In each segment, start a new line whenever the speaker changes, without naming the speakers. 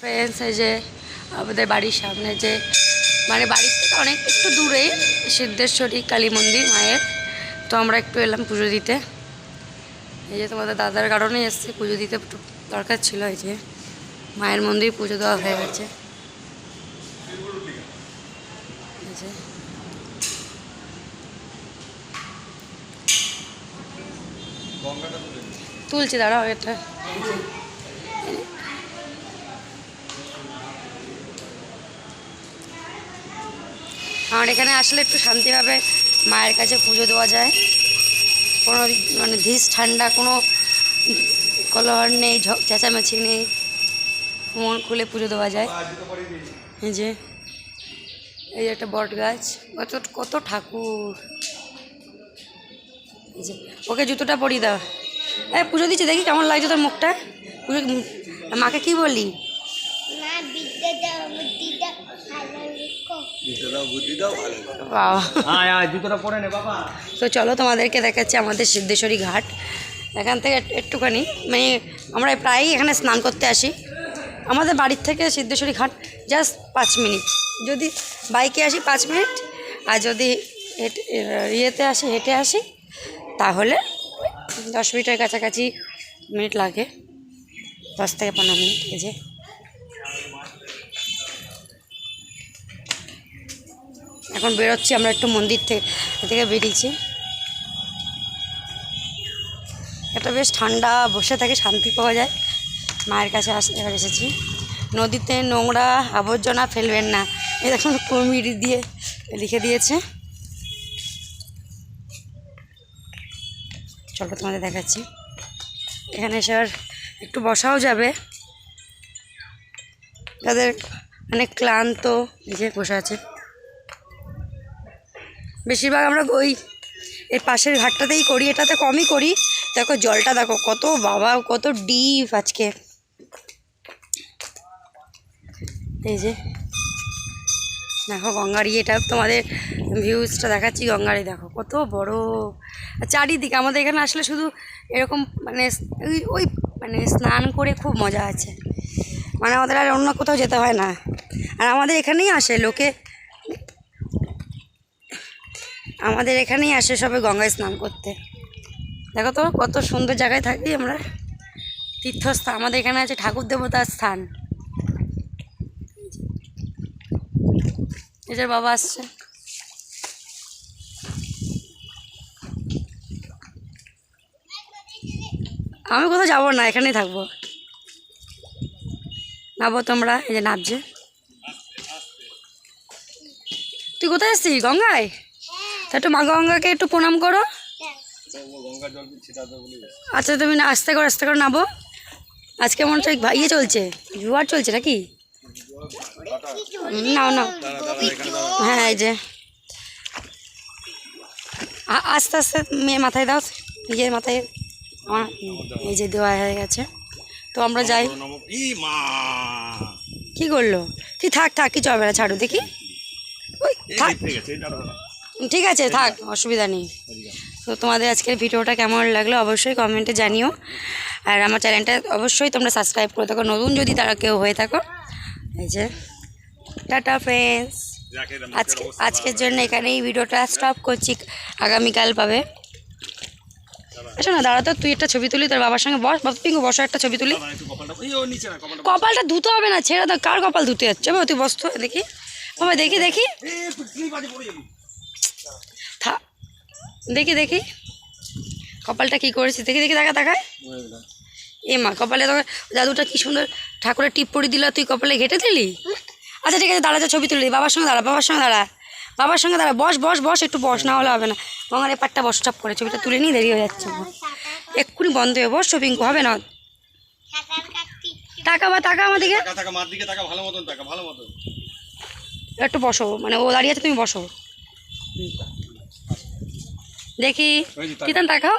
Friends এই যে আমাদের বাড়ির সামনে যে মানে বাড়ির থেকে অনেক একটু দূরেই সিদ্ধেশ্বরী কালী মন্দির মায়ের। তো আমরা একটু এলাম পুজো দিতে। এই যে তোমাদের দাদার কারণেই এসছি, পুজো দিতে একটু দরকার ছিল এই যে। মায়ের মন্দির পুজো দেওয়া হয়ে গেছে। তুলছি, দাঁড়াও, এটা। আমার এখানে আসলে একটু শান্তিভাবে মায়ের কাছে পুজো দেওয়া যায়। কোনো মানে ধীস ঠান্ডা, কোনো কলহর নেই চেঁচামেচি নেই। মন খুলে পুজো দেওয়া যায়। এই যে এই যে একটা বট গাছ। কত কত ঠাকুর। যে, ওকে জুতোটা পরিয়ে দাও। এই পুজো দিচ্ছে, দেখি কেমন লাগছে তোর মুখটা। পুজো মাকে কি বললি? তো চলো তোমাদেরকে দেখাচ্ছি আমাদের সিদ্ধেশ্বরী ঘাট। এখান থেকে একটুখানি মানে আমরা প্রায়ই এখানে স্নান করতে আসি। আমাদের বাড়ির থেকে সিদ্ধেশ্বরী ঘাট জাস্ট পাঁচ মিনিট। যদি বাইকে আসি পাঁচ মিনিট আর যদি হেঁটে ইয়েতে আসি হেঁটে আসি তাহলে দশ মিনিটের কাছাকাছি মিনিট লাগে। দশ থেকে পনেরো মিনিট এই যে। এখন বেরোচ্ছি, আমরা একটু মন্দির থেকে থেকে বেরিয়েছি। এটা বেশ ঠান্ডা, বসে থাকে, শান্তি পাওয়া যায়। মায়ের কাছে আস এবার এসেছি। নদীতে নোংরা আবর্জনা ফেলবেন না। এই দেখুন, কুমির দিয়ে লিখে দিয়েছে। চলো তোমাদের দেখাচ্ছি। এখানে এসে একটু বসাও যাবে। তাদের অনেক ক্লান্ত এই যে বসে আছে। বেশিরভাগ আমরা ওই এর পাশের ঘাটটাতেই করি, এটাতে কমই করি। দেখো জলটা দেখো, কত বাবা, কত ডিপ আজকে। এই যে, দেখো গঙ্গারি এটা তোমাদের ভিউজটা দেখাচ্ছি গঙ্গারি দেখো, কত বড়। চারিদিকে আমাদের এখানে আসলে শুধু এরকম মানে ওই মানে স্নান করে খুব মজা আছে। মানে আমাদের আর অন্য কোথাও যেতে হয় না। আর আমাদের এখানেই আসে, লোকে আমাদের এখানেই আসে সবাই গঙ্গায় স্নান করতে। দেখো তো, কত সুন্দর জায়গায় থাকি আমরা। তীর্থস্থান, আমাদের এখানে আছে ঠাকুর দেবতার স্থান। এটার বাবা আসছে। আমি কোথাও যাব না, এখানেই থাকব। নাবো তোমরা, এই যে নাবছে তুই কোথায় এসছিস গঙ্গায়? তা একটু মা গঙ্গাকে একটু প্রণাম করো। আচ্ছা তুমি না, আস্তে করে আস্তে করে নাবো আজকে মনে হচ্ছে ইয়ে চলছে, জুয়ার চলছে নাকি? নাও নাও। হ্যাঁ এই যে। আস্তে আস্তে, মেয়ে মাথায় দাও, নিজের মাথায়। আমার, এই যে দেওয়া হয়ে গেছে। তো আমরা যাই। কি করল? তুই থাক থাক, কিছু হবে না, ছাড়ো, দেখি। ওই, থাক।
ঠিক আছে
থাক অসুবিধা নেই। তো তোমাদের আজকের ভিডিওটা কেমন লাগল অবশ্যই কমেন্টে জানিও। আর আমার চ্যানেলটা অবশ্যই তোমরা সাবস্ক্রাইব করে থাকো। নতুন যদি তারা কেউ হয়ে থাকো এই যে টাটা ফ্রেন্ডস আজকে আজকের জন্য এখানেই ভিডিওটা স্টপ করছি। আগামীকাল পাবে। আচ্ছা না দাঁড়া তো তুই একটা ছবি তুলি তোর বাবার সঙ্গে বস। বাবা পিঙ্কু বসো একটা ছবি তুলি।
কপালটা
ধুতে হবে না ছেড়ে দাও। কার কপাল ধুতে যাচ্ছে? বাবা তুই বস তো দেখি। বাবা দেখি দেখি। থা দেখি দেখি। কপালটা কি করেছিস দেখি দেখি দেখা দেখায় এ মা কপালে তো জাদুটা কি সুন্দর ঠাকুরের টিপ পরি দিল তুই কপালে ঘেটে দিলি? আচ্ছা ঠিক আছে দাঁড়া যা ছবি তুলি বাবার সঙ্গে দাঁড়া বাবার সঙ্গে দাঁড়া। বাবার সঙ্গে দাঁড়া বস বস বস একটু বস না হলে হবে না। গঙ্গার এপারটা বস চাপ করে ছবিটা তুলে নিয়ে দেরি হয়ে যাচ্ছে। এক্ষুনি বন্ধ হয়ে বস শপিং হবে না? টাকা বা টাকা আমাদেরকে
দিকে
একটু বসো মানে ও দাঁড়িয়ে আছে তুমি বসো। দেখি। কিতান তাকাও।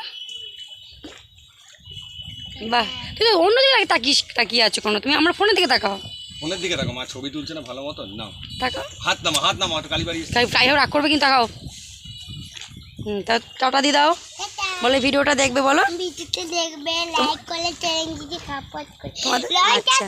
বাহ তুই তো অন্য দিকে তাকিস তাকিয়ে আছো কোনো? তুমি আমার ফোনের দিকে তাকাও।
ফোনের দিকে দেখো মা ছবি তুলছে না ভালো মতো নাও।
তাকাও।
হাত নামা হাত নামা
তাই তাই হোক রাগ করবে কিন্তু তাকাও। হুম তা টাটা দিয়ে দাও। বলে ভিডিওটা দেখবে বলো।
ভিডিওতে দেখবে লাইক করলে চ্যানেলটিকে সাপোর্ট করে।
আচ্ছা।